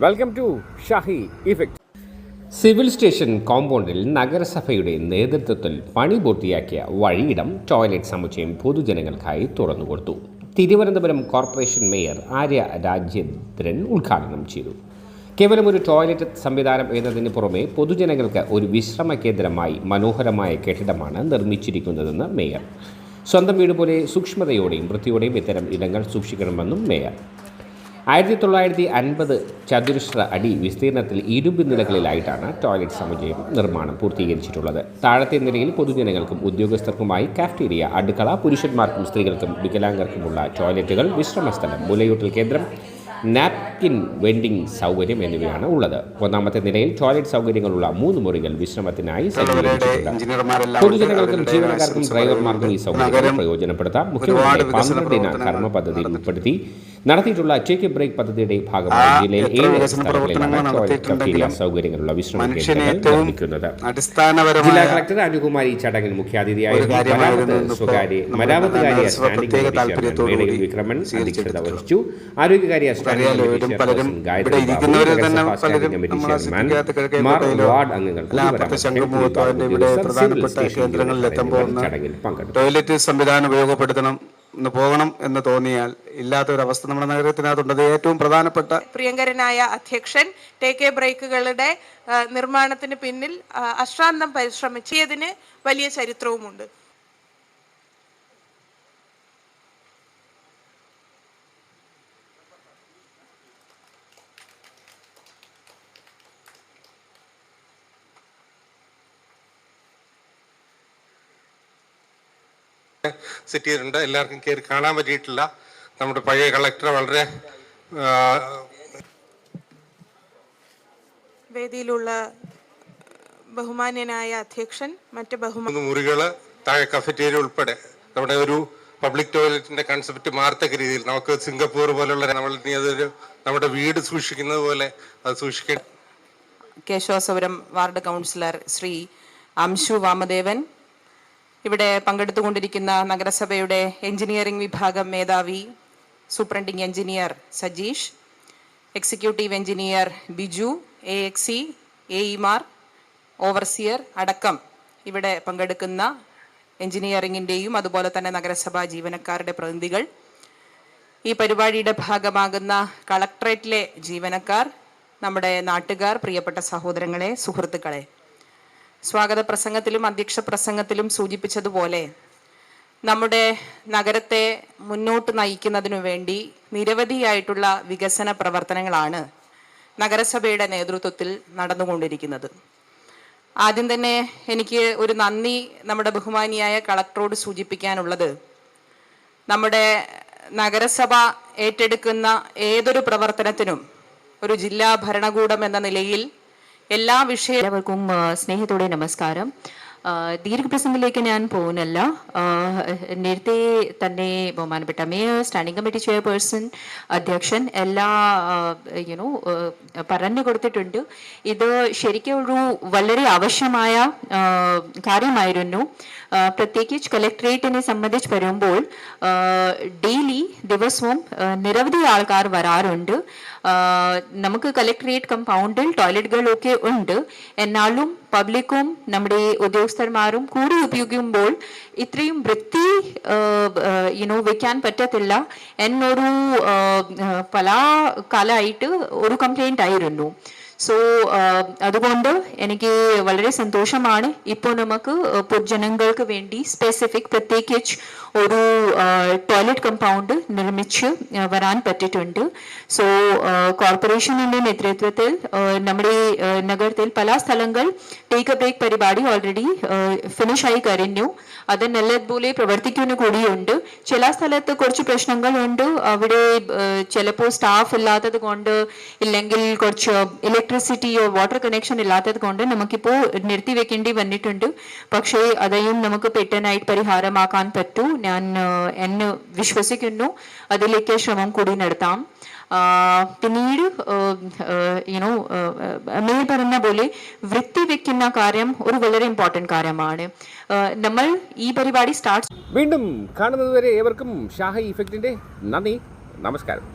Welcome to Shahi effect civil station കോമ്പൗണ്ടിൽ നഗരസഭയുടെ നേതൃത്വത്തിൽ പണി പൂർത്തിയാക്കിയ വഴിയിടം ടോയ്ലറ്റ് സമുച്ചയം പൊതുജനങ്ങൾക്കായി തുറന്നുകൊടുത്തു തിരുവനന്തപുരം കോർപ്പറേഷൻ മേയർ ആര്യ രാജേന്ദ്രൻ ഉദ്ഘാടനം ചെയ്തു. കേവലം ഒരു ടോയ്ലറ്റ് സംവിധാനം എന്നതിന് പുറമെ പൊതുജനങ്ങൾക്ക് ഒരു വിശ്രമ കേന്ദ്രമായി മനോഹരമായ കെട്ടിടമാണ് നിർമ്മിച്ചിരിക്കുന്നതെന്ന് മേയർ. സ്വന്തം വീട് പോലെ സൂക്ഷ്മതയോടെയും വൃത്തിയോടെയും ഇത്തരം ഇടങ്ങൾ സൂക്ഷിക്കണമെന്നും മേയർ. ആയിരത്തി തൊള്ളായിരത്തി അൻപത് ചതുരശ്ര അടി വിസ്തീർണത്തിൽ ഇരുമ്പ് നിലകളിലായിട്ടാണ് ടോയ്ലറ്റ് സമുച്ചയം നിർമ്മാണം പൂർത്തീകരിച്ചിട്ടുള്ളത്. താഴത്തെ നിലയിൽ പൊതുജനങ്ങൾക്കും ഉദ്യോഗസ്ഥർക്കുമായി കാഫ്റ്റീരിയ അടുക്കള പുരുഷന്മാർക്കും സ്ത്രീകൾക്കും വികലാംഗർക്കുമുള്ള ടോയ്ലറ്റുകൾ വിശ്രമസ്ഥലം മുലയൂട്ടൽ കേന്ദ്രം നാപ്കിൻ വെൻഡിംഗ് സൗകര്യം എന്നിവയാണ് ഉള്ളത്. ഒന്നാമത്തെ നിലയിൽ ടോയ്ലറ്റ് സൗകര്യങ്ങളുള്ള മൂന്ന് മുറികൾ വിശ്രമത്തിനായി സജ്ജീകരിച്ചിട്ടുണ്ട്. പൊതുജനങ്ങൾക്കും ജീവനക്കാർക്കും ഡ്രൈവർമാർക്കും ഈ സൗകര്യം പ്രയോജനപ്പെടുത്താം. മുഖ്യമന്ത്രി പന്ത്രണ്ടിന കർമ്മ പദ്ധതി ഉൾപ്പെടുത്തി നടത്തിയിട്ടുള്ള ടേക്ക് ബ്രേക്ക് പദ്ധതിയുടെ ഭാഗമായി ജില്ലയിൽ ഏഴ് സ്ഥലങ്ങളിലാണ് ടോയ്ലറ്റ് കഫ്റ്റീരിയ സൗകര്യങ്ങളുള്ള വിശ്രമ കേന്ദ്രങ്ങൾ നിർമ്മിക്കുന്നത്. ജില്ലാ കളക്ടർ അനുകുമാരി ചടങ്ങിൽ മുഖ്യാതിഥിയായിരുന്നു സ്വകാര്യ നഗരസഭ സ്റ്റാൻഡിംഗ് മേടയിൽ വിക്രമൻ അധ്യക്ഷത വഹിച്ചു. ആരോഗ്യകാര്യ സ്റ്റാൻഡിംഗ് അറിയാലോ, പലരും ഇവിടെ തന്നെ പലരും വാർഡ് അംഗങ്ങൾ ഇവിടെ പ്രധാനപ്പെട്ട കേന്ദ്രങ്ങളിൽ എത്തുമ്പോൾ ഒന്ന് ചടങ്ങിൽ പങ്കെടുത്തു ടോയ്ലറ്റ് സംവിധാനം ഉപയോഗപ്പെടുത്തണം എന്ന് പോകണം എന്ന് തോന്നിയാൽ ഇല്ലാത്ത ഒരു അവസ്ഥ നമ്മുടെ നഗരത്തിനകത്തുണ്ട് ഏറ്റവും പ്രധാനപ്പെട്ട പ്രിയങ്കരനായ അധ്യക്ഷൻ ടേക്ക് എ ബ്രേക്കുകളുടെ നിർമ്മാണത്തിന് പിന്നിൽ അശ്രാന്തം പരിശ്രമിച്ചതിന് വലിയ ചരിത്രവുമുണ്ട്. സിറ്റിയിലുണ്ട് എല്ലാവർക്കും കയറി കാണാൻ പറ്റിയിട്ടില്ല. നമ്മുടെ പഴയ കളക്ടർ വളരെ വേദിയിലുള്ള ബഹുമാന്യനായ അധ്യക്ഷൻ മറ്റ് ബഹുമാന മുറികൾ താഴെ കഫറ്റേരിയ ഉൾപ്പെടെ. നമ്മുടെ ഒരു പബ്ലിക് ടോയ്ലറ്റിന്റെ കൺസെപ്റ്റ് മാറത്തക്ക രീതിയിൽ. നമുക്ക് സിംഗപ്പൂർ പോലുള്ള നമ്മൾ ഇനി അതൊരു നമ്മുടെ വീട് സൂക്ഷിക്കുന്നത് പോലെ അത് കേശവസപുരം വാർഡ് കൗൺസിലർ ശ്രീ അംശു വാമദേവൻ ഇവിടെ പങ്കെടുത്തുകൊണ്ടിരിക്കുന്ന നഗരസഭയുടെ എഞ്ചിനീയറിംഗ് വിഭാഗം മേധാവി superintending engineer Sajeesh executive engineer Biju A എക്സി A ഇമാർ ഓവർസിയർ അടക്കം ഇവിടെ പങ്കെടുക്കുന്ന എഞ്ചിനീയറിംഗിന്റെയും അതുപോലെ തന്നെ നഗരസഭാ ജീവനക്കാരുടെ പ്രതിനിധികൾ. ഈ പരിപാടിയുടെ ഭാഗമാകുന്ന കളക്ട്രേറ്റിലെ ജീവനക്കാർ നമ്മുടെ നാട്ടുകാർ പ്രിയപ്പെട്ട സഹോദരങ്ങളെ സുഹൃത്തുക്കളെ സ്വാഗത പ്രസംഗത്തിലും അധ്യക്ഷ പ്രസംഗത്തിലും സൂചിപ്പിച്ചതുപോലെ നമ്മുടെ നഗരത്തെ മുന്നോട്ട് നയിക്കുന്നതിനു വേണ്ടി നിരവധിയായിട്ടുള്ള വികസന പ്രവർത്തനങ്ങളാണ് നഗരസഭയുടെ നേതൃത്വത്തിൽ നടന്നുകൊണ്ടിരിക്കുന്നത്. ആദ്യം തന്നെ എനിക്ക് ഒരു നന്ദി നമ്മുടെ ബഹുമാനിയായ കളക്ടറോട് സൂചിപ്പിക്കാനുള്ളത്. നമ്മുടെ നഗരസഭ ഏറ്റെടുക്കുന്ന ഏതൊരു പ്രവർത്തനത്തിനും ഒരു ജില്ലാ ഭരണകൂടം എന്ന നിലയിൽ എല്ലാ വിഷയ എല്ലാവർക്കും സ്നേഹത്തോടെ നമസ്കാരം. ദീർഘപ്രസംഗത്തിലേക്ക് ഞാൻ പോകുന്നില്ല നേരത്തെ തന്നെ ബഹുമാനപ്പെട്ട മേയർ സ്റ്റാൻഡിംഗ് കമ്മിറ്റി ചെയർപേഴ്സൺ അധ്യക്ഷൻ എല്ലാ യുനോ പറഞ്ഞു കൊടുത്തിട്ടുണ്ട്. ഇത് ശരിക്കും ഒരു വളരെ ആവശ്യമായ കാര്യമായിരുന്നു. പ്രത്യേകിച്ച് കലക്ട്രേറ്റിനെ സംബന്ധിച്ച് വരുമ്പോൾ ഡെയിലി ദിവസവും നിരവധി ആൾക്കാർ വരാറുണ്ട്. നമുക്ക് കലക്ടറേറ്റ് കമ്പൗണ്ടിൽ ടോയ്ലറ്റുകളൊക്കെ ഉണ്ട്. എന്നാലും പബ്ലിക്കും നമ്മുടെ ഉദ്യോഗസ്ഥന്മാരും കൂടി ഉപയോഗിക്കുമ്പോൾ ഇത്രയും വൃത്തി യുനോ വെക്കാൻ പറ്റത്തില്ല. എന്നൊരു പല കാലമായിട്ട് ഒരു കംപ്ലൈന്റ് ആയിരുന്നു. സോ അതുകൊണ്ട് എനിക്ക് വളരെ സന്തോഷമാണ്. ഇപ്പോൾ നമുക്ക് പൊതുജനങ്ങൾക്ക് വേണ്ടി സ്പെസിഫിക് പ്രത്യേകിച്ച് ഒരു ടോയ്ലറ്റ് കമ്പൗണ്ട് നിർമ്മിച്ച് വരാൻ പറ്റിയിട്ടുണ്ട്. സോ കോർപ്പറേഷനിന്റെ നേതൃത്വത്തിൽ നമ്മുടെ നഗരത്തിൽ പല സ്ഥലങ്ങൾ ടേക്ക് എ ബ്രേക്ക് പരിപാടി ഓൾറെഡി ഫിനിഷ് ആയി കഴിഞ്ഞു. അത് നല്ലതുപോലെ പ്രവർത്തിക്കുന്നു കൂടിയുണ്ട്. ചില സ്ഥലത്ത് കുറച്ച് പ്രശ്നങ്ങളുണ്ട് അവിടെ ചിലപ്പോൾ സ്റ്റാഫ് ഇല്ലാത്തത് കൊണ്ട് ഇല്ലെങ്കിൽ കുറച്ച് ഇലക്ട്രിസിറ്റിയോ വാട്ടർ കണക്ഷൻ ഇല്ലാത്തത് കൊണ്ട് നമുക്കിപ്പോൾ നിർത്തി വെക്കേണ്ടി വന്നിട്ടുണ്ട്. പക്ഷേ അതെയും നമുക്ക് പെട്ടെന്നായിട്ട് പരിഹാരമാക്കാൻ പറ്റൂ. ഞാൻ എന്നെ വിശ്വസിക്കുന്നു. അതിലേക്ക് ശ്രമം കൂടി നടത്താം. പിന്നീട് യുനോ മേൽ പറഞ്ഞ പോലെ വൃത്തി വെക്കുന്ന കാര്യം ഒരു വളരെ ഇമ്പോർട്ടന്റ് കാര്യമാണ്. നമ്മൾ ഈ പരിപാടി സ്റ്റാർട്ട് വീണ്ടും കാണുന്നതുവരെ ഏവർക്കും ഷാഹ ഇഫക്റ്റിന്റെ നന്ദി. നമസ്കാരം.